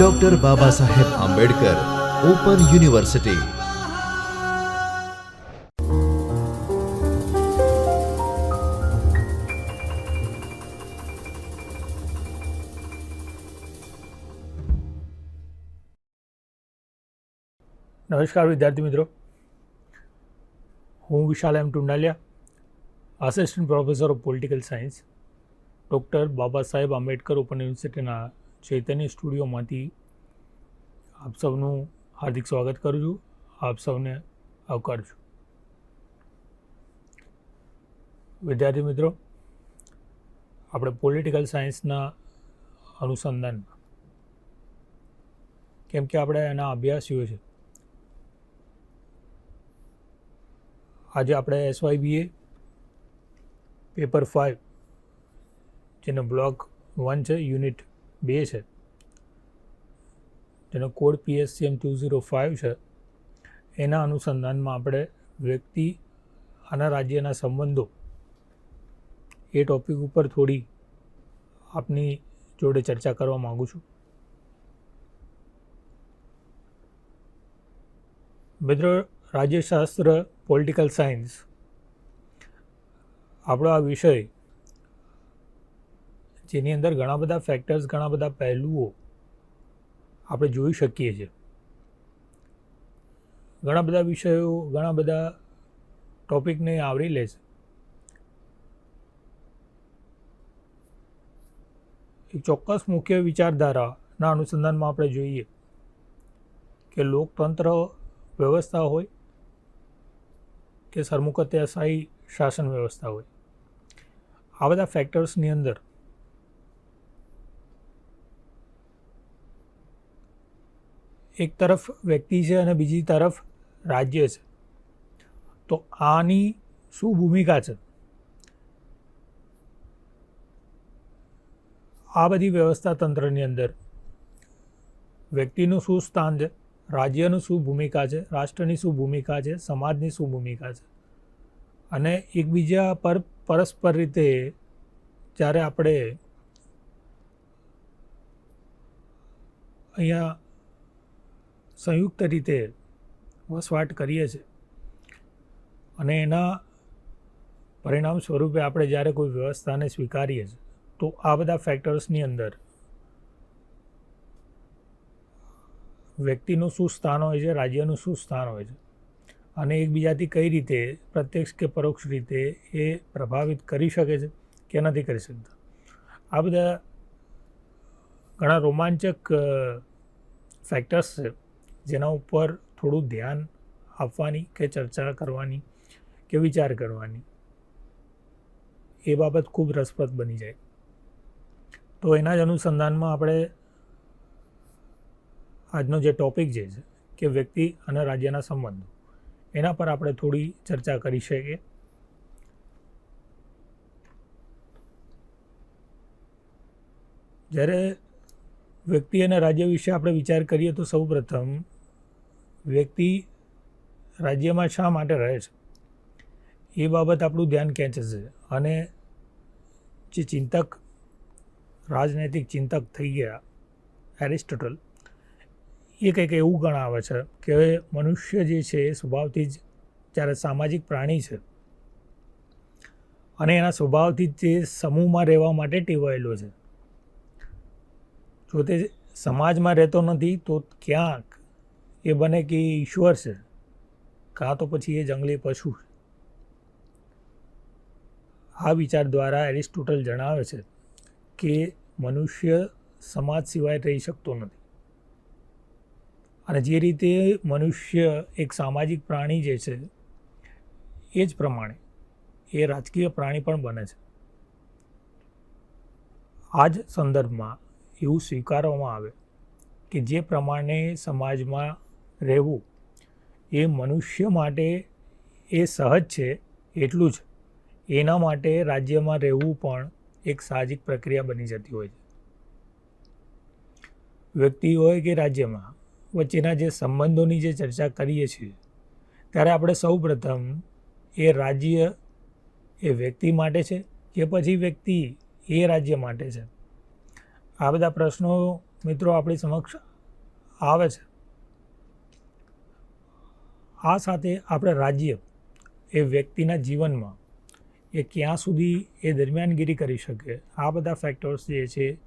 Doctor બાબા Saheb Ambedkar open university નમસ્કાર વિદ્યાર્થી મિત્રો હું Vishal M Tundaliya assistant professor of political science doctor Baba Saheb Ambedkar open યુનિવર્સિટીના ચૈતન્ય સ્ટુડિયોમાંથી આપ સૌનું હાર્દિક સ્વાગત કરું છું. આપ સૌને આવકાર છું. વિદ્યાર્થી મિત્રો, આપણે પોલિટિકલ સાયન્સના અનુસંધાનમાં કેમ કે આપણે એના અભ્યાસીઓ છે. આજે આપણે એસવાયબીએ પેપર ફાઇવ જેનો બ્લોક વન છે યુનિટ બે છે. જેનો code PSCM two zero five છે. એના અનુસંધાનમાં આપણે વ્યક્તિ અને રાજ્યના સંબંધો એ ટોપિક ઉપર થોડી આપની જોડે ચર્ચા કરવા માગું છું. મિત્રો, રાજ્યશાસ્ત્ર પોલિટિકલ સાયન્સ આપણો આ વિષય જેની અંદર ઘણા બધા ફેક્ટર્સ ઘણા બધા પહેલુઓ આપણે જોઈ શકીએ છીએ. ઘણા બધા વિષયો, ઘણા બધા ટોપિકને આવરી લે છે. એક ચોક્કસ મુખ્ય વિચારધારાના અનુસંધાનમાં આપણે જોઈએ કે લોકતંત્ર વ્યવસ્થા હોય કે સરમુખત્યાશાહી શાસન વ્યવસ્થા હોય. આ બધા ફેક્ટર્સની અંદર એક તરફ વ્યક્તિ છે અને બીજી તરફ રાજ્ય છે. તો આની શું ભૂમિકા છે? આ બધી વ્યવસ્થા તંત્રની અંદર વ્યક્તિનું શું સ્થાન છે? રાજ્યનું શું ભૂમિકા છે? રાષ્ટ્રની શું ભૂમિકા છે? સમાજની શું ભૂમિકા છે? અને એકબીજા પર પરસ્પર રીતે જ્યારે આપણે અહીંયા સંયુક્ત રીતે વસવાટ કરીએ છીએ. અને એના પરિણામ સ્વરૂપે આપણે જ્યારે કોઈ વ્યવસ્થાને સ્વીકારીએ છીએ, તો આ બધા ફેક્ટર્સની અંદર વ્યક્તિનું શું સ્થાન હોય છે, રાજ્યનું શું સ્થાન હોય છે, અને એકબીજાથી કઈ રીતે, પ્રત્યક્ષ કે પરોક્ષ રીતે એ પ્રભાવિત કરી શકે છે કે નથી કરી શકતા. આ બધા ઘણા રોમાંચક ફેક્ટર્સ છે. જેના ઉપર થોડું ધ્યાન આપવાની કે ચર્ચા કરવાની કે વિચાર કરવાની, એ બાબત ખૂબ રસપ્રદ બની જાય. તો એના જ અનુસંધાનમાં આપણે આજનો જે ટોપિક જે છે કે વ્યક્તિ અને રાજ્યના સંબંધો, એના પર આપણે થોડી ચર્ચા કરી શકીએ. જ્યારે વ્યક્તિ અને રાજ્ય વિશે આપણે વિચાર કરીએ તો સૌ પ્રથમ વ્યક્તિ રાજ્યમાં શા માટે રહે છે? એ બાબત આપણું ધ્યાન ખેંચે છે. અને જે ચિંતક, રાજનૈતિક ચિંતક થઈ ગયા એરિસ્ટોટલ, એ કંઈક એવું ગણાવે છે કે મનુષ્ય જે છે એ સ્વભાવથી જ જ્યારે સામાજિક પ્રાણી છે અને એના સ્વભાવથી જ તે સમૂહમાં રહેવા માટે ટેવાયેલો છે. જો તે સમાજમાં રહેતો નથી તો ક્યાંક એ બને કે ઈશ્વર છે, કાં તો પછી એ જંગલી પશુ છે. આ વિચાર દ્વારા એરિસ્ટોટલ જણાવે છે કે મનુષ્ય સમાજ સિવાય રહી શકતો નથી. અને જે રીતે મનુષ્ય એક સામાજિક પ્રાણી જે છે, એ જ પ્રમાણે એ રાજકીય પ્રાણી પણ બને છે. આ જ સંદર્ભમાં એવું સ્વીકારવામાં આવે કે જે પ્રમાણે સમાજમાં રહેવું. એ મનુષ્ય માટે એ સહજ છે, એટલું જ. એના માટે રાજ્યમાં રહેવું પણ એક સાહજિક પ્રક્રિયા બની જતી હોય છે. વ્યક્તિ હોય કે રાજ્યમાં, વચ્ચેના જે સંબંધોની જે ચર્ચા કરીએ છીએ, ત્યારે આપણે સૌ પ્રથમ એ રાજ્ય એ વ્યક્તિ માટે છે કે પછી વ્યક્તિ એ રાજ્ય માટે છે? આ બધા પ્રશ્નો મિત્રો આપણી સમક્ષ આવે છે. આ સાથે આપણે રાજ્ય એ વ્યક્તિના જીવનમાં એ ક્યાં સુધી એ દરમિયાનગીરી કરી શકે? આ બધા ફેક્ટર્સ જે છે,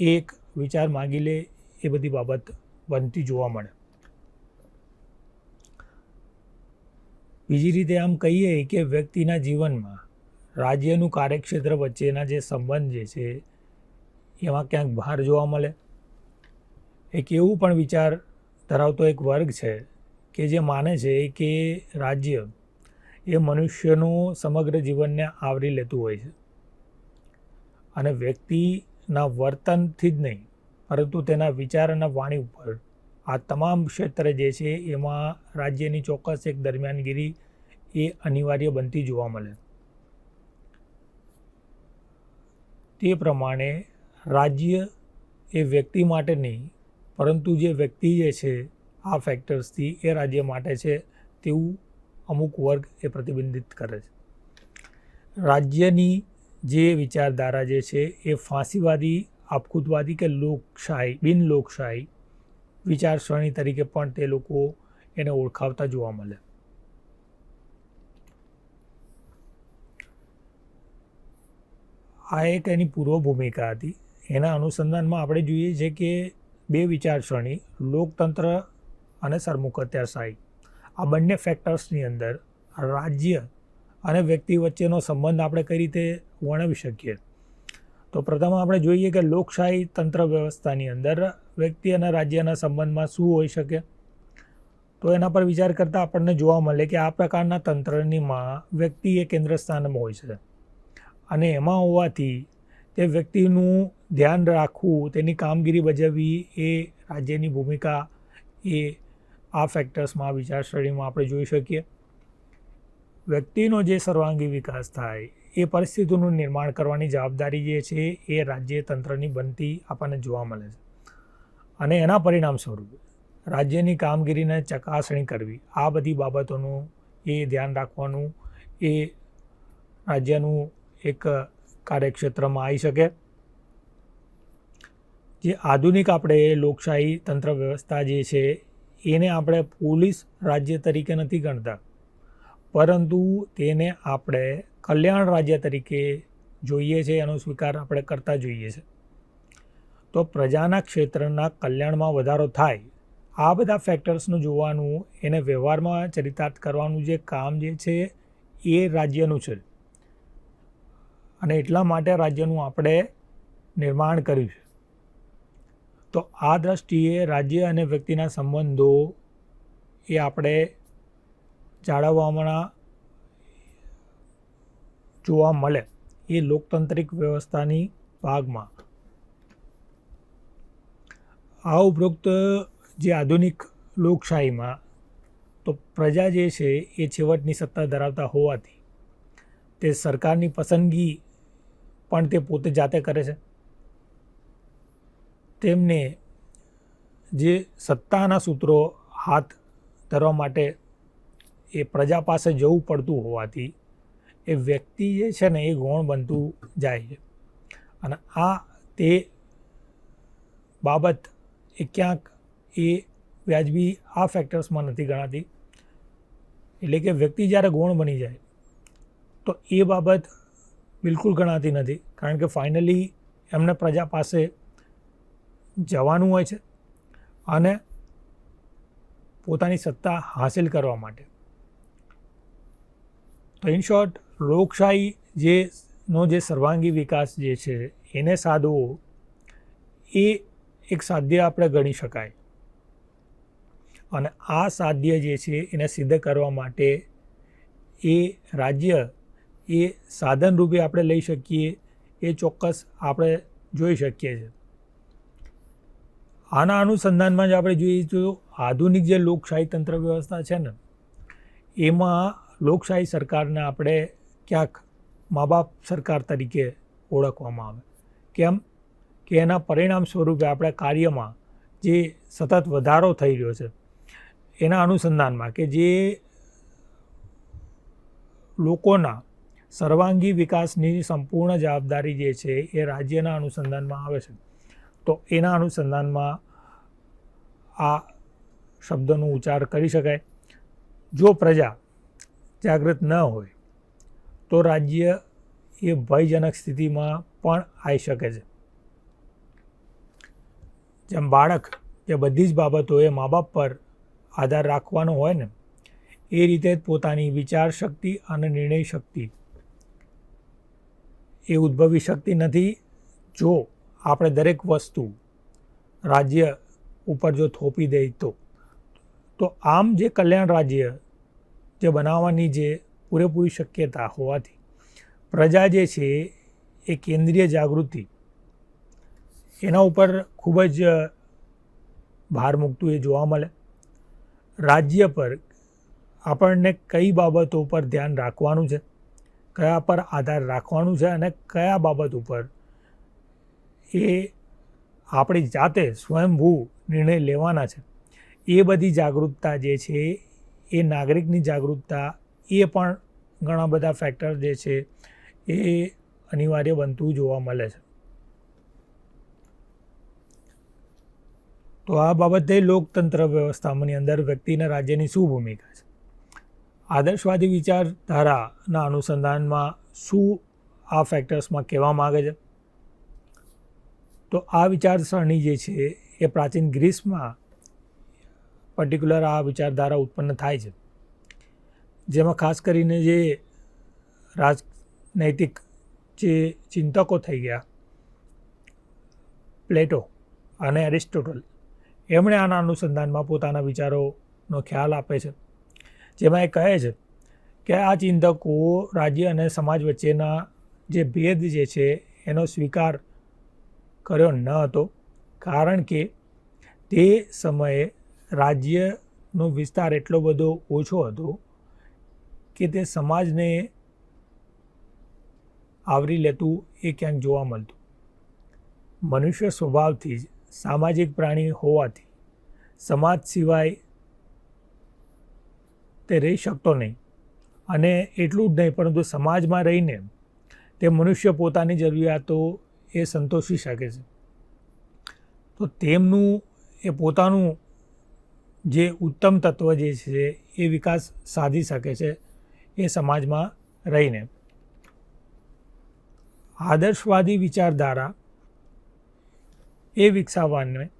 એક વિચાર માગી લે, એ બધી બાબત બનતી જોવા મળે. બીજી રીતે આમ કહીએ કે વ્યક્તિના જીવનમાં રાજ્યનું કાર્યક્ષેત્ર વચ્ચેના જે સંબંધ જે છે, એમાં ક્યાંક બહાર જોવા મળે. એક એવું પણ વિચાર ધરાવતો એક વર્ગ છે કે જે માને છે કે રાજ્ય એ મનુષ્યનું સમગ્ર જીવનને આવરી લેતું હોય છે. અને વ્યક્તિના વર્તનથી જ નહીં, પરંતુ તેના વિચાર અને વાણી ઉપર આ તમામ ક્ષેત્ર જે છે એમાં રાજ્યની ચોક્કસ એક દરમિયાનગીરી એ અનિવાર્ય બનતી જોવા મળે. તે પ્રમાણે રાજ્ય એ વ્યક્તિ માટે નહીં, પરંતુ જે વ્યક્તિ જે છે આ ફેક્ટર્સથી એ રાજ્ય માટે છે તેવું અમુક વર્ગ એ પ્રતિબંધિત કરે છે. રાજ્યની જે વિચારધારા જે છે એ ફાંસીવાદી, આપખુદવાદી કે લોકશાહી, બિન લોકશાહી વિચારસરણી તરીકે પણ તે લોકો એને ઓળખાવતા જોવા મળે. આ એક એની પૂર્વ ભૂમિકા હતી. એના અનુસંધાનમાં આપણે જોઈએ છે કે બે વિચારસરણી, લોકતંત્ર અને સરમુખત્યારશાહી આ બંને ફેક્ટર્સની અંદર રાજ્ય અને વ્યક્તિ વચ્ચેનો સંબંધ આપણે કઈ રીતે વર્ણવી શકીએ? તો પ્રથમ આપણે જોઈએ કે લોકશાહી તંત્ર વ્યવસ્થાની અંદર વ્યક્તિ અને રાજ્યના સંબંધમાં શું હોઈ શકે? તો એના પર વિચાર કરતાં આપણને જોવા મળે કે આ પ્રકારના તંત્રનીમાં વ્યક્તિ એ કેન્દ્ર સ્થાનમાં હોય છે. અને એમાં હોવાથી તે વ્યક્તિનું ધ્યાન રાખવું, તેની કામગીરી ભજવવી એ રાજ્યની ભૂમિકા એ આ ફેક્ટર્સમાં વિચાર શ્રેણીમાં આપણે જોઈ શકીએ. વ્યક્તિનો જે સર્વાંગી વિકાસ થાય, એ પરિસ્થિતિનું નિર્માણ કરવાની જવાબદારી જે છે, એ રાજ્ય તંત્રની બનતી આપણને જોવા મળે છે. અને એના પરિણામ સ્વરૂપે, રાજ્યની કામગીરીને ચકાસણી કરવી, આ બધી બાબતોનું એ ધ્યાન રાખવાનું, એ રાજ્યનું એક કાર્યક્ષેત્રમાં આવી શકે. જે આધુનિક આપણે લોકશાહી તંત્ર વ્યવસ્થા જે છે એને આપણે પોલીસ રાજ્ય તરીકે નથી ગણતા. પરંતુ તેને આપણે કલ્યાણ રાજ્ય તરીકે જોઈએ છે, એનો સ્વીકાર આપણે કરતા જોઈએ છે. તો પ્રજાના ક્ષેત્રના કલ્યાણમાં વધારો થાય, આ બધા ફેક્ટર્સનું જોવાનું, એને વ્યવહારમાં ચરિતાર્થ કરવાનું જે કામ જે છે, એ રાજ્યનું છે. અને એટલા માટે રાજ્યનું આપણે નિર્માણ કર્યું છે. તો આ દ્રષ્ટિએ રાજ્ય અને વ્યક્તિના સંબંધો એ આપણે જાળવવામાં જોવા મળે એ લોકતાંત્રિક વ્યવસ્થાની ભાગમાં. આ ઉપરોક્ત જે આધુનિક લોકશાહીમાં તો પ્રજા જે છે એ છેવટની સત્તા ધરાવતા હોવાથી તે સરકારની પસંદગી પણ તે પોતે જાતે કરે છે. તેમને જે સત્તાના સૂત્રો હાથ ધરવા માટે એ પ્રજા પાસે જવું પડતું હોવાથી એ વ્યક્તિ જે છે ને એ ગૌણ બનતું જાય છે. અને આ તે બાબત એ ક્યાંક એ વ્યાજબી આ ફેક્ટર્સમાં નથી ગણાતી. એટલે કે વ્યક્તિ જ્યારે ગૌણ બની જાય તો એ બાબત બિલકુલ ગણાતી નથી. કારણ કે ફાઇનલી એમને પ્રજા પાસે જવાનું હોય છે અને પોતાની સત્તા હાંસિલ કરવા માટે. તો ઇન શોર્ટ લોકશાહી જે નો જે સર્વાંગી વિકાસ જે છે, એને સાધવો, એ એક સાધ્ય આપણે ગણી શકાય. અને આ સાધ્ય જે છે, એને સિદ્ધ કરવા માટે એ રાજ્ય, એ સાધન રૂપે આપણે લઈ શકીએ, એ ચોક્કસ આપણે જોઈ શકીએ છીએ. આના અનુસંધાનમાં જ આપણે જોઈએ તો આધુનિક જે લોકશાહી તંત્ર વ્યવસ્થા છે ને, એમાં લોકશાહી સરકારને આપણે ક્યાંક મા બાપ સરકાર તરીકે ઓળખવામાં આવે. કેમ? કે એના પરિણામ સ્વરૂપે આપણે કાર્યમાં જે સતત વધારો થઈ રહ્યો છે, એના અનુસંધાનમાં કે જે લોકોના સર્વાંગી વિકાસની સંપૂર્ણ જવાબદારી જે છે એ રાજ્યના અનુસંધાનમાં આવે છે. તો એના અનુસંધાનમાં આ શબ્દનો ઉચ્ચાર કરી શકાય. જો પ્રજા જાગૃત ન હોય, તો રાજ્ય એ ભયજનક સ્થિતિમાં પણ આવી શકે છે. જેમ બાળક જે બધી જ બાબતોએ મા બાપ પર આધાર રાખવાનો હોય ને, એ રીતે જ પોતાની વિચાર શક્તિ અને નિર્ણય શક્તિ એ ઉદ્ભવી શકતી નથી. જો આપણે દરેક વસ્તુ રાજ્ય ઉપર જો થોપી દઈએ તો તો આમ જે કલ્યાણ રાજ્ય જે બનાવવાની જે પૂરેપૂરી શક્યતા હોવાથી પ્રજા જે છે એ કેન્દ્રીય જાગૃતિ એના ઉપર ખૂબ જ ભાર મૂકતું એ જોવા મળે. રાજ્ય પર આપણને કઈ બાબતો પર ધ્યાન રાખવાનું છે, કયા પર આધાર રાખવાનું છે અને કયા બાબત ઉપર એ આપણી જાતે સ્વયંભૂ નિર્ણય લેવાના છે. એ બધી જાગૃતતા જે છે, એ નાગરિકની જાગૃતતા, એ પણ ઘણા બધા ફેક્ટર જે છે, એ અનિવાર્ય બનતું જોવા મળે છે. તો આ બાબતે લોકતંત્ર વ્યવસ્થાની અંદર વ્યક્તિના રાજ્યની શું ભૂમિકા છે? આદર્શવાદી વિચારધારાના અનુસંધાનમાં શું આ ફેક્ટર્સમાં કહેવા માગે છે? તો આ વિચારસરણી જે છે એ પ્રાચીન ગ્રીસમાં પર્ટિક્યુલર આ વિચારધારા ઉત્પન્ન થાય છે. જેમાં ખાસ કરીને જે રાજનૈતિક જે ચિંતકો થઈ ગયા, પ્લેટો અને એરિસ્ટોટલ, એમણે આના અનુસંધાનમાં પોતાના વિચારોનો ખ્યાલ આપે છે. જેમાં એ કહે છે કે આ ચિંતકો રાજ્ય અને સમાજ વચ્ચેના જે ભેદ જે છે એનો સ્વીકાર કર્યો ન હતો. કારણ કે તે સમયે રાજ્યનો વિસ્તાર એટલો બધો ઓછો હતો કે તે સમાજને આવરી લેતું એ ક્યાંક જોવા મળતું. મનુષ્ય સ્વભાવથી જ સામાજિક પ્રાણી હોવાથી સમાજ સિવાય તે રહી શકતો નહીં. અને એટલું જ નહીં, પરંતુ સમાજમાં રહીને તે મનુષ્ય પોતાની જરૂરિયાતો એ સંતોષી શકે છે. તો તેમનું એ પોતાનું જે ઉત્તમ તત્વ જે છે એ વિકાસ સાધી શકે છે એ સમાજમાં રહીને. આદર્શવાદી વિચારધારા એ વિકસાવવાને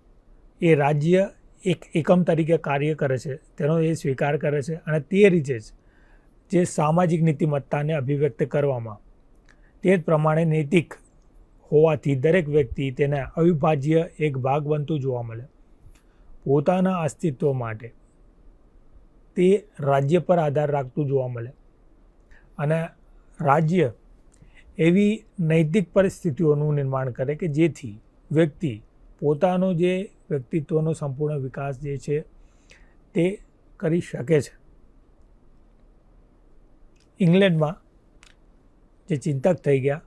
એ રાજ્ય એક એકમ તરીકે કાર્ય કરે છે, તેનો એ સ્વીકાર કરે છે અને તે રીતે જ જે સામાજિક નીતિમત્તાને અભિવ્યક્ત કરવામાં. તે જ પ્રમાણે નૈતિક હોવાથી દરેક વ્યક્તિ તેના અવિભાજ્ય એક ભાગ બનતું જોવા મળે. પોતાના અસ્તિત્વ માટે તે રાજ્ય પર આધાર રાખતું જોવા મળે. અને રાજ્ય એવી નૈતિક પરિસ્થિતિઓનું નિર્માણ કરે કે જેથી વ્યક્તિ પોતાનો જે વ્યક્તિત્વનો સંપૂર્ણ વિકાસ જે છે તે કરી શકે છે. ઇંગ્લેન્ડમાં જે ચિંતક થઈ ગયા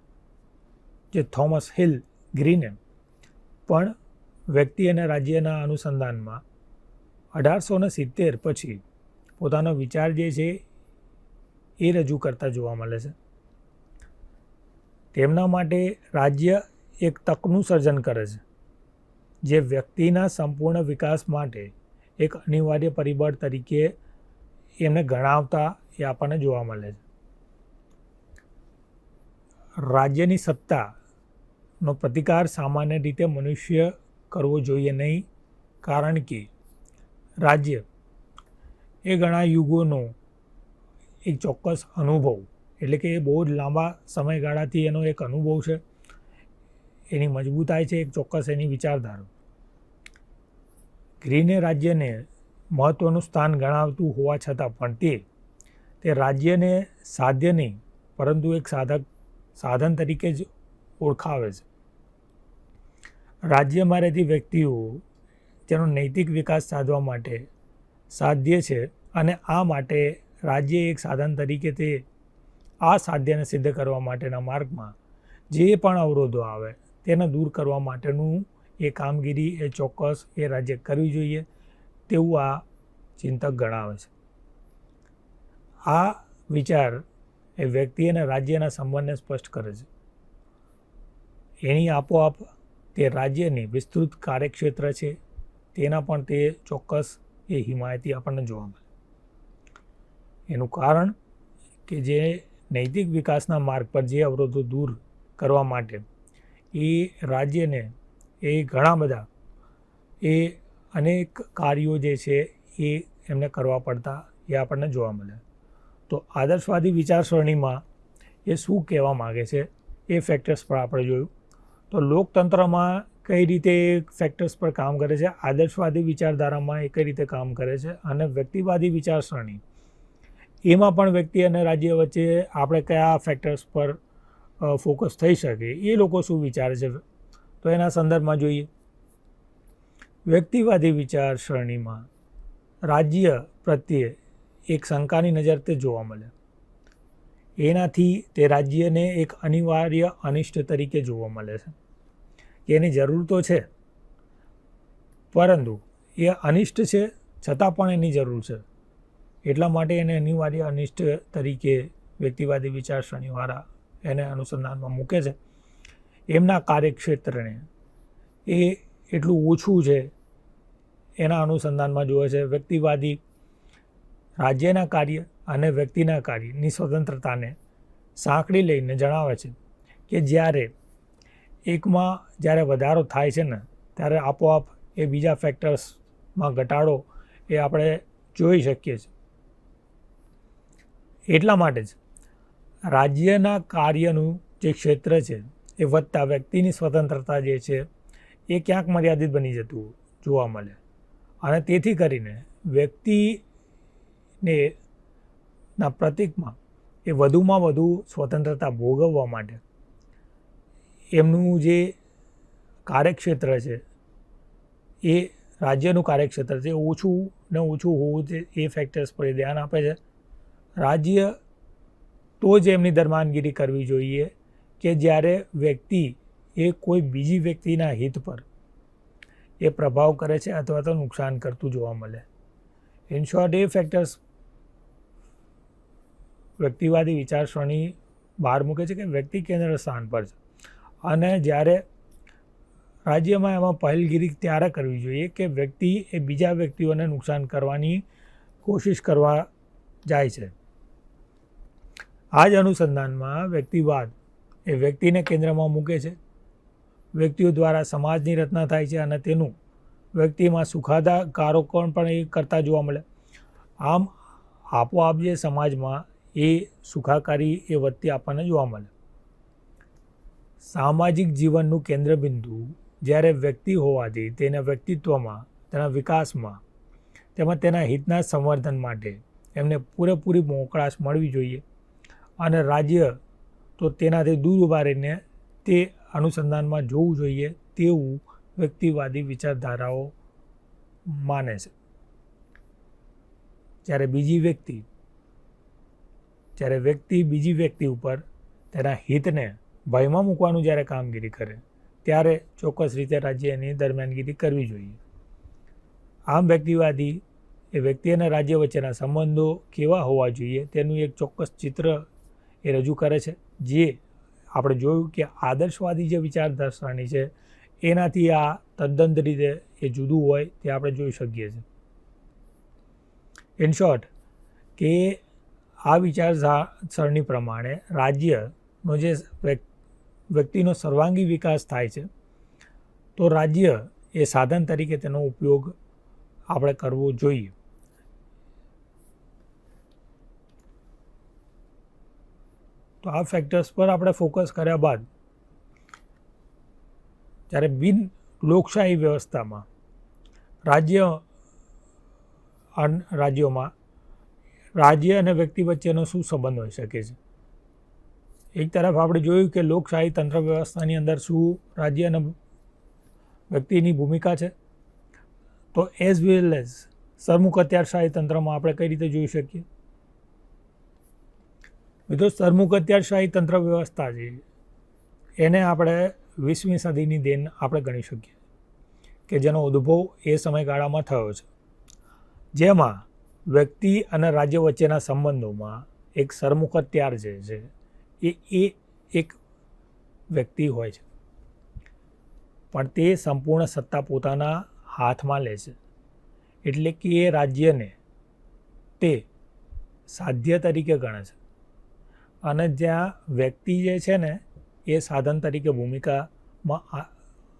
જે થોમસ હિલ ગ્રીને પણ વ્યક્તિ અને રાજ્યના અનુસંધાનમાં અઢારસો ને સિત્તેર પછી પોતાનો વિચાર જે છે એ રજૂ કરતા જોવા મળે છે. તેમના માટે રાજ્ય એક તકનું સર્જન કરે છે, જે વ્યક્તિના સંપૂર્ણ વિકાસ માટે એક અનિવાર્ય પરિબળ તરીકે એમને ગણાવતા એ આપણને જોવા મળે છે. રાજ્યની સત્તાનો પ્રતિકાર સામાન્ય રીતે મનુષ્ય કરવો જોઈએ નહીં, કારણ કે રાજ્ય એ ઘણા યુગોનો એક ચોક્કસ અનુભવ, એટલે કે એ બહુ જ લાંબા સમયગાળાથી એનો એક અનુભવ છે. એની મજબૂતાઈ છે, એક ચોક્કસ એની વિચારધારા. ગ્રીને રાજ્યને મહત્ત્વનું સ્થાન ગણાવતું હોવા છતાં પણ તે તે રાજ્યને સાધ્ય નહીં, પરંતુ એક સાધક, સાધન તરીકે જ ઓળખાવે છે. રાજ્યમાં રહેતી વ્યક્તિઓ તેનો નૈતિક વિકાસ સાધવા માટે સાધ્ય છે અને આ માટે રાજ્ય એક સાધન તરીકે તે આ સાધ્યને સિદ્ધ કરવા માટેના માર્ગમાં જે પણ અવરોધો આવે તેને દૂર કરવા માટેનું એ કામગીરી એ ચોક્કસ એ રાજ્ય કરવી જોઈએ તેવું આ ચિંતક ગણાવે છે. આ વિચાર એ વ્યક્તિ અને રાજ્યના સંબંધને સ્પષ્ટ કરે છે. એની આપોઆપ તે રાજ્યની વિસ્તૃત કાર્યક્ષેત્ર છે. તેના પણ તે ચોક્કસ એ હિમાયતી આપણને જોવા મળે. એનું કારણ કે જે નૈતિક વિકાસના માર્ગ પર જે અવરોધો દૂર કરવા માટે એ રાજ્યને એ ઘણા બધા એ અનેક કાર્યો જે છે એ એમને કરવા પડતા એ આપણને જોવા મળે. તો આદર્શવાદી વિચારસરણીમાં એ શું કહેવા માગે છે એ ફેક્ટર્સ પર આપણે જોયું. તો લોકતંત્રમાં કઈ રીતે ફેક્ટર્સ પર કામ કરે છે? આદર્શવાદી વિચારધારામાં એ કઈ રીતે કામ કરે છે? અને વ્યક્તિવાદી વિચારસરણી, એમાં પણ વ્યક્તિ અને રાજ્ય વચ્ચે આપણે કયા ફેક્ટર્સ પર ફોકસ થઈ શકે? એ લોકો શું વિચારે છે? તો એના સંદર્ભમાં જોઈએ. વ્યક્તિવાદી વિચારસરણીમાં રાજ્ય પ્રત્યે એક શંકાની નજર તે જોવા મળે. એનાથી તે રાજ્યને એક અનિવાર્ય અનિષ્ટ તરીકે જોવા મળે છે. એની જરૂર તો છે, પરંતુ એ અનિષ્ટ છે છતાં પણ એની જરૂર છે. એટલા માટે એને અનિવાર્ય અનિષ્ટ તરીકે વ્યક્તિવાદી વિચારસરણીવાળા એને અનુસંધાનમાં મૂકે છે. એમના કાર્યક્ષેત્રને એ એટલું ઓછું છે, એના અનુસંધાનમાં જોવે છે. વ્યક્તિવાદી રાજ્યના કાર્ય અને વ્યક્તિના કાર્યની સ્વતંત્રતાને સાંકળી લઈને જણાવે છે કે જ્યારે એકમાં જ્યારે વધારો થાય છે ને, ત્યારે આપોઆપ એ બીજા ફેક્ટર્સમાં ઘટાડો એ આપણે જોઈ શકીએ છીએ. એટલા માટે જ રાજ્યના કાર્યનું જે ક્ષેત્ર છે, એ વધતા વ્યક્તિની સ્વતંત્રતા જે છે, એ ક્યાંક મર્યાદિત બની જતું જોવા મળે. અને તેથી કરીને વ્યક્તિને ના, પ્રતીકમાં. એ વધુમાં વધુ સ્વતંત્રતા ભોગવવા માટે. એમનું જે કાર્યક્ષેત્ર છે, એ રાજ્યનું કાર્યક્ષેત્ર છે ઓછું ને ઓછું હોવું એ ફેક્ટર્સ પર ધ્યાન આપે છે. રાજ્ય તો જ એમની દરમાનગીરી કરવી જોઈએ કે જ્યારે વ્યક્તિ એ કોઈ બીજી વ્યક્તિના હિત પર એ પ્રભાવ કરે છે અથવા તો નુકસાન કરતું જોવા મળે. ઇન શોર્ટ એ ફેક્ટર્સ વ્યક્તિવાદી વિચારસરણી બહાર મૂકે છે કે વ્યક્તિ કેન્દ્ર સ્થાન પર છે. અને જ્યારે રાજ્યમાં એમાં પહેલગીરી ત્યારે કરવી જોઈએ કે વ્યક્તિ એ બીજા વ્યક્તિઓને નુકસાન કરવાની કોશિશ કરવા જાય છે. આ જ અનુસંધાનમાં વ્યક્તિવાદ એ વ્યક્તિને કેન્દ્રમાં મૂકે છે. વ્યક્તિઓ દ્વારા સમાજની રચના થાય છે અને તેનું વ્યક્તિમાં સુખાદા કારકો પણ એ કરતા જોવા મળે. આમ આપોઆપ જે સમાજમાં એ સુખાકારી એ વધતી આપણને જોવા મળે. સામાજિક જીવનનું કેન્દ્રબિંદુ જ્યારે વ્યક્તિ હોવાથી તેના વ્યક્તિત્વમાં, તેના વિકાસમાં તેમજ તેના હિતના સંવર્ધન માટે એમને પૂરેપૂરી મોકળાશ મળવી જોઈએ અને રાજ્ય તો તેનાથી દૂર ઊભા રહીને તે અનુસંધાનમાં જોવું જોઈએ તેવું વ્યક્તિવાદી વિચારધારાઓ માને છે. જ્યારે બીજી વ્યક્તિ જ્યારે વ્યક્તિ બીજી વ્યક્તિ ઉપર તેના હિતને ભયમાં મૂકવાનું જ્યારે કામગીરી કરે, ત્યારે ચોક્કસ રીતે રાજ્ય એની દરમિયાનગીરી કરવી જોઈએ. આમ વ્યક્તિવાદી એ વ્યક્તિ અને રાજ્ય વચ્ચેના સંબંધો કેવા હોવા જોઈએ તેનું એક ચોક્કસ ચિત્ર એ રજૂ કરે છે, જે આપણે જોયું કે આદર્શવાદી જે વિચારધારણી છે, એનાથી આ તદ્દન રીતે એ જુદું હોય તે આપણે જોઈ શકીએ છીએ. ઇન શોર્ટ કે આ વિચારસરણી પ્રમાણે રાજ્યનો જે વ્યક્તિનો સર્વાંગી વિકાસ થાય છે, તો રાજ્ય એ સાધન તરીકે તેનો ઉપયોગ આપણે કરવો જોઈએ. તો આ ફેક્ટર્સ પર આપણે ફોકસ કર્યા બાદ, જ્યારે બિન લોકશાહી વ્યવસ્થામાં રાજ્ય રાજ્યોમાં રાજ્ય અને વ્યક્તિ વચ્ચેનો શું સંબંધ હોઈ શકે છે? એક તરફ આપણે જોયું કે લોકશાહી તંત્ર વ્યવસ્થાની અંદર શું રાજ્ય અને વ્યક્તિની ભૂમિકા છે? તો એઝ વેલ એઝ સરમુખ અત્યારશાહી તંત્રમાં આપણે કઈ રીતે જોઈ શકીએ? મિત્રો, સરમુખ અત્યારશાહી તંત્ર વ્યવસ્થા છે એને આપણે વીસમી સદીની દેન આપણે ગણી શકીએ કે જેનો ઉદ્ભવ એ સમયગાળામાં થયો છે. જેમાં વ્યક્તિ અને રાજ્ય વચ્ચેના સંબંધોમાં એક સરમુખત્યાર જે છે, એ એ એક વ્યક્તિ હોય છે. પણ તે સંપૂર્ણ સત્તા પોતાના હાથમાં લે છે. એટલે કે એ રાજ્યને તે સાધ્ય તરીકે ગણે છે. અને જ્યાં વ્યક્તિ જે છે ને, એ સાધન તરીકે ભૂમિકામાં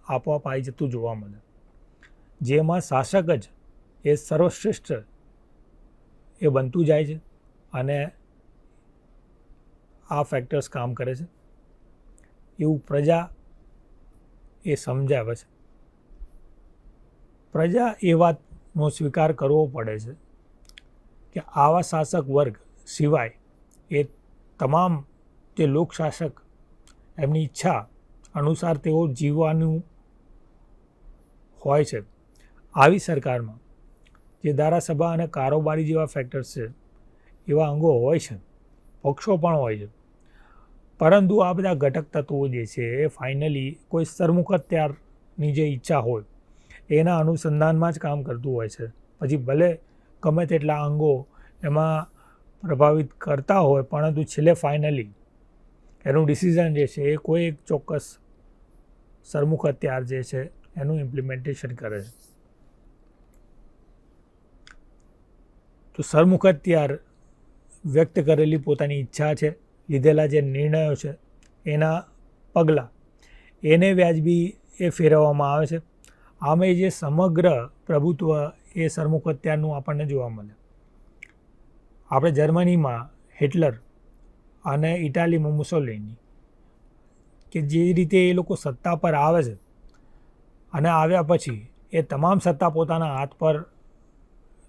આપોઆપ આવી જતું જોવા મળે. જેમાં શાસક જ એ સર્વશ્રેષ્ઠ એ બનતું જાય છે અને આ ફેક્ટર્સ કામ કરે છે. એવું પ્રજા એ સમજાવે છે. પ્રજા એ વાતનો સ્વીકાર કરવો પડે છે કે આવા શાસક વર્ગ સિવાય એ તમામ જે લોકશાસક એમની ઈચ્છા અનુસાર તેઓ જીવવાનું હોય છે. આવી સરકારમાં જે ધારાસભા અને કારોબારી જેવા ફેક્ટર્સ છે, એવા અંગો હોય છે, પક્ષો પણ હોય છે. પરંતુ આ બધા ઘટક તત્વો જે છે, એ ફાઇનલી કોઈ સરમુખત્યારની જે ઈચ્છા હોય, એના અનુસંધાનમાં જ કામ કરતું હોય છે. પછી ભલે ગમે તેટલા અંગો એમાં પ્રભાવિત કરતા હોય, પરંતુ છેલ્લે ફાઇનલી એનું ડિસિઝન જે છે, એ કોઈ એક ચોક્કસ સરમુખ હત્યાર જે છે, એનું ઇમ્પ્લિમેન્ટેશન કરે છે. તો સરમુખ અત્યાર વ્યક્ત કરેલી પોતાની ઈચ્છા છે, લીધેલા જે નિર્ણયો છે, એના પગલાં એને વ્યાજબી એ ફેરવવામાં આવે છે. આમે જે સમગ્ર પ્રભુત્વ એ સરમુખ અત્યારનું આપણને જોવા મળે. આપણે જર્મનીમાં હિટલર અને ઇટાલીમાં મુસોલિની કે જે રીતે એ લોકો સત્તા પર આવે છે અને આવ્યા પછી એ તમામ સત્તા પોતાના હાથ પર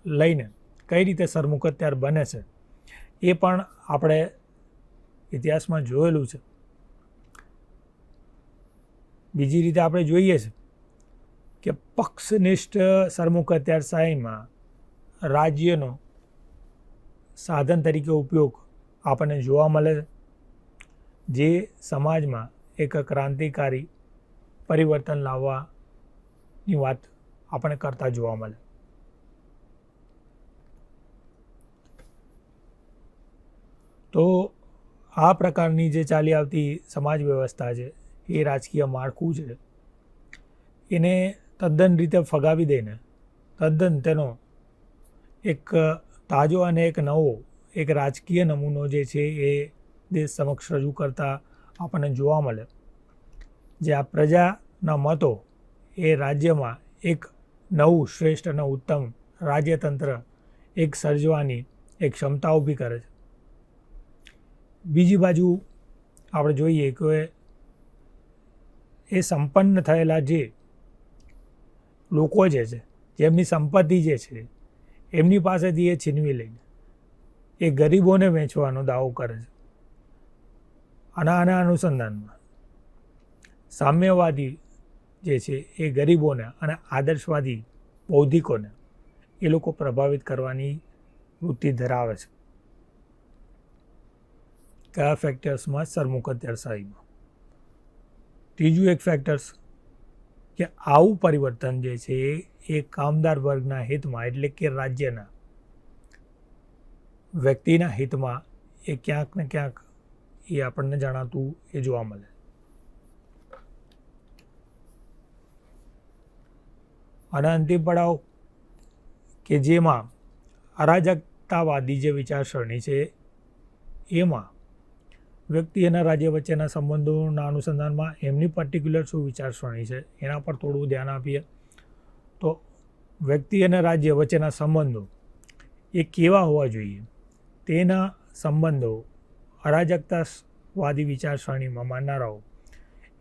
લઈને કઈ રીતે સરમુખત્યાર બને છે, એ પણ આપણે ઇતિહાસમાં જોયેલું છે. બીજી રીતે આપણે જોઈએ છે કે પક્ષનિષ્ઠ સરમુખત્યારશાહીમાં રાજ્યનો સાધન તરીકે ઉપયોગ આપણને જોવા મળે છે, જે સમાજમાં એક ક્રાંતિકારી પરિવર્તન લાવવાની વાત આપણે કરતા જોવા મળે. તો આ પ્રકારની જે ચાલી આવતી સમાજ વ્યવસ્થા છે, એ રાજકીય માળખું છે, એને તદ્દન રીતે ફગાવી દઈને, તદ્દન તેનો એક તાજો અને એક નવો, એક રાજકીય નમૂનો જે છે એ દેશ સમક્ષ રજૂ કરતા આપણને જોવા મળે. જે આ પ્રજાના મતો એ રાજ્યમાં એક નવું શ્રેષ્ઠ અને ઉત્તમ રાજ્યતંત્ર, એક સર્જવાની એક ક્ષમતા ઊભી કરે છે. બીજી બાજુ આપણે જોઈએ કે એ સંપન્ન થયેલા જે લોકો જે છે, જેમની સંપત્તિ જે છે, એમની પાસેથી એ છીનવી લઈને એ ગરીબોને વેચવાનો દાવો કરે છે. અને આના અનુસંધાનમાં સામ્યવાદી જે છે, એ ગરીબોને અને આદર્શવાદી બૌદ્ધિકોને એ લોકો પ્રભાવિત કરવાની વૃત્તિ ધરાવે છે. કયા ફેક્ટર્સમાં સરમુખ અત્યારશાહીમાં ત્રીજું એક ફેક્ટર્સ કે આવું પરિવર્તન જે છે એ કામદાર વર્ગના હિતમાં, એટલે કે રાજ્યના, વ્યક્તિના હિતમાં એ ક્યાંક ને ક્યાંક એ આપણને જણાતું એ જોવા મળે. અને અંતિમ પડાવ કે જેમાં અરાજકતાવાદી જે વિચારસરણી છે, એમાં વ્યક્તિ અને રાજ્ય વચ્ચેના સંબંધોના અનુસંધાનમાં એમની પર્ટિક્યુલર શું વિચારસરણી છે, એના પર થોડું ધ્યાન આપીએ. તો વ્યક્તિ અને રાજ્ય વચ્ચેના સંબંધો એ કેવા હોવા જોઈએ? તેના સંબંધો અરાજકતાવાદી વિચારસરણીમાં માનનારાઓ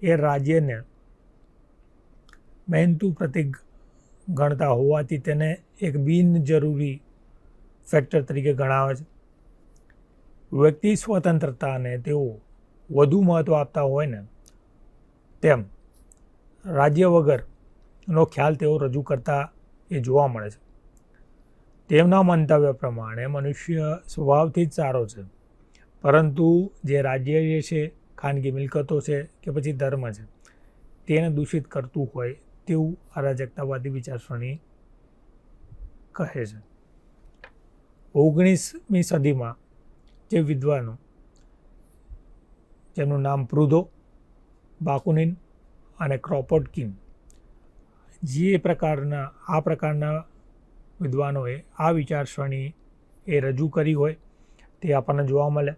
એ રાજ્યને મહેનતું પ્રતિક ગણતા હોવાથી તેને એક બિનજરૂરી ફેક્ટર તરીકે ગણાવે છે. વ્યક્તિ સ્વતંત્રતાને તેઓ વધુ મહત્ત્વ આપતા હોય ને, તેમ રાજ્ય વગરનો ખ્યાલ તેઓ રજૂ કરતા એ જોવા મળે છે. તેમના મંતવ્ય પ્રમાણે મનુષ્ય સ્વભાવથી જ સારો છે, પરંતુ જે રાજ્ય જે છે, ખાનગી મિલકતો છે કે પછી ધર્મ છે, તેને દૂષિત કરતું હોય તેવું અરાજકતાવાદી વિચારસરણી કહે છે. ઓગણીસમી સદીમાં જે વિદ્વાનો, જેમનું નામ પ્રુધો, બાકુનિન અને ક્રોપોટકિન. જે પ્રકારના, આ પ્રકારના વિદ્વાનોએ આ વિચારસરણી એ રજૂ કરી હોય, તે આપણને જોવા મળે.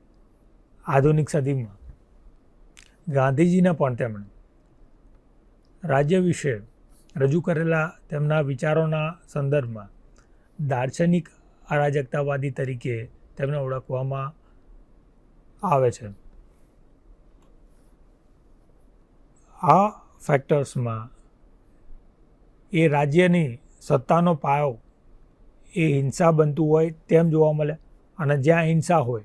આધુનિક સદીમાં ગાંધીજીને પણ તેમણે રાજ્ય વિશે રજૂ કરેલા તેમના વિચારોના સંદર્ભમાં દાર્શનિક અરાજકતાવાદી તરીકે તેમને ઓળખવામાં આવે છે. આ ફેક્ટર્સમાં એ રાજ્યની સત્તાનો પાયો એ હિંસા બનતું હોય તેમ જોવા મળે અને જ્યાં હિંસા હોય,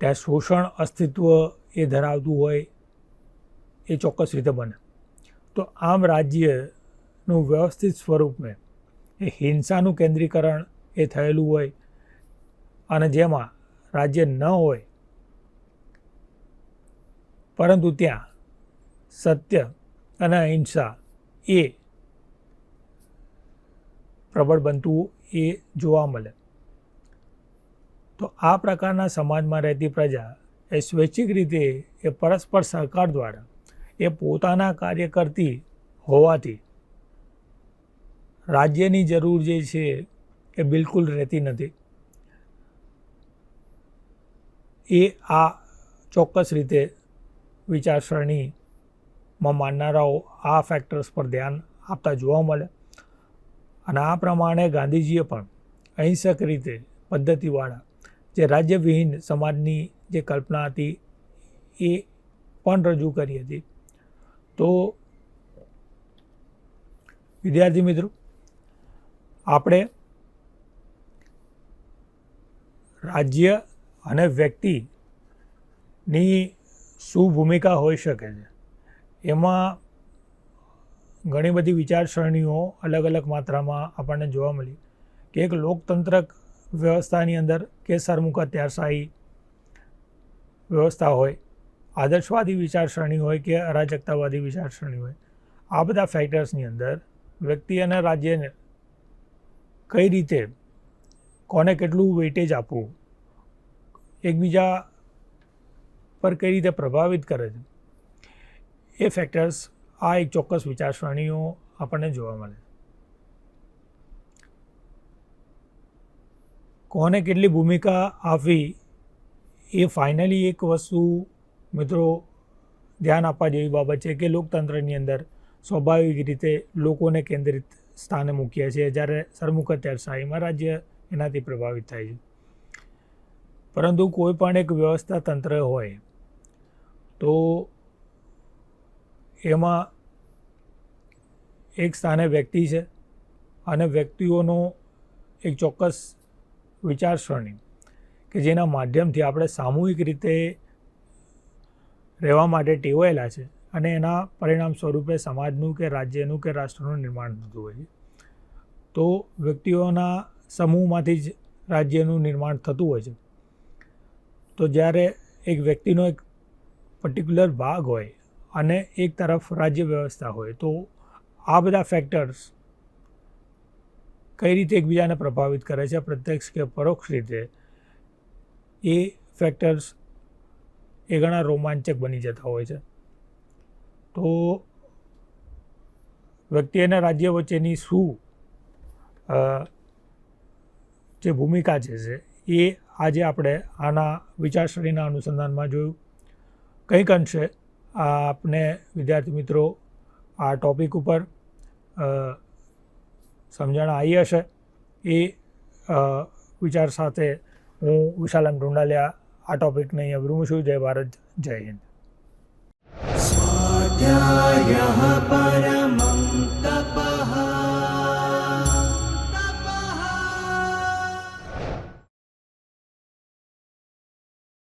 ત્યાં શોષણ અસ્તિત્વ એ ધરાવતું હોય એ ચોક્કસ રીતે બને. તો આમ રાજ્યનું વ્યવસ્થિત સ્વરૂપમાં એ હિંસાનું કેન્દ્રીકરણ એ થયેલું હોય અને જેમાં રાજ્ય ન હોય, પરંતુ ત્યાં સત્ય અને અહિંસા એ પ્રબળ બનતું એ જોવા મળે. તો આ પ્રકારના સમાજમાં રહેતી પ્રજા એ સ્વૈચ્છિક રીતે એ પરસ્પર સહકાર દ્વારા એ પોતાના કાર્ય કરતી હોવાથી રાજ્યની જરૂર જે છે એ બિલકુલ રહેતી નથી. એ આ ચોક્કસ રીતે વિચારસરણીમાં માનનારાઓ આ ફેક્ટર્સ પર ધ્યાન આપતા જોવા મળે. અને આ પ્રમાણે ગાંધીજીએ પણ અહિંસક રીતે પદ્ધતિવાળા જે રાજ્યવિહીન સમાજની જે કલ્પના હતી એ પણ રજૂ કરી હતી. તો વિદ્યાર્થી મિત્રો, આપણે રાજ્ય અને વ્યક્તિની શું ભૂમિકા હોઈ શકે છે. એમાં ઘણી બધી વિચારસરણીઓ અલગ અલગ માત્રામાં આપણને જોવા મળી કે એક લોકતંત્ર વ્યવસ્થાની અંદર કે સરમુખત્યારશાહી વ્યવસ્થા હોય, આદર્શવાદી વિચારસરણી હોય કે અરાજકતાવાદી વિચારસરણી હોય, આ બધા ફેક્ટર્સની અંદર વ્યક્તિ અને રાજ્યને કઈ રીતે, કોને કેટલું વેઇટેજ આપવું એકબીજા પર કઈ રીતે પ્રભાવિત કરે છે? એ ફેક્ટર્સ આ એક ચોક્કસ વિચારસરણીઓ આપણને જોવા મળે કોને કેટલી ભૂમિકા આપવી એ ફાઇનલી એક વસ્તુ મિત્રો ધ્યાન આપવા જેવી બાબત છે કે લોકતંત્રની અંદર સ્વાભાવિક રીતે લોકોને કેન્દ્રિત સ્થાને મૂકીએ છીએ. જ્યારે સરમુખત્યારશાહીમાં રાજ્ય એનાથી પ્રભાવિત થાય છે. પરંતુ કોઈ પણ એક વ્યવસ્થા તંત્ર હોય, તો એમાં એક સ્થાને વ્યક્તિ છે અને વ્યક્તિઓનો એક ચોક્કસ વિચારસરણી કે જેના માધ્યમથી આપણે સામૂહિક રીતે રહેવા માટે ટેવાયેલા છે અને એના પરિણામ સ્વરૂપે સમાજનું કે રાજ્યનું કે રાષ્ટ્રનું નિર્માણ થતું હોય છે. તો વ્યક્તિઓના સમૂહમાંથી જ રાજ્યનું નિર્માણ થતું હોય છે. તો જ્યારે એક વ્યક્તિનો એક પર્ટિક્યુલર ભાગ હોય અને એક તરફ રાજ્ય વ્યવસ્થા હોય, તો આ બધા ફેક્ટર્સ કઈ રીતે એકબીજાને પ્રભાવિત કરે છે, પ્રત્યક્ષ કે પરોક્ષ રીતે, એ ફેક્ટર્સ એ ઘણા રોમાંચક બની જતા હોય છે. તો વ્યક્તિ અને રાજ્ય વચ્ચેની શું જે ભૂમિકા છે, એ આજે આપણે આના વિચારશ્રેણીના અનુસંધાનમાં જોયું. કંઈક અંશે આપને વિદ્યાર્થી મિત્રો આ ટૉપિક ઉપર સમજણ આવી હશે. એ વિચાર સાથે હું વિશાલ એમ ટુંડાલિયા આ ટૉપિકને અહીંયા વિરમું છું. જય ભારત, જય હિન્દ. સ્વાધ્યાય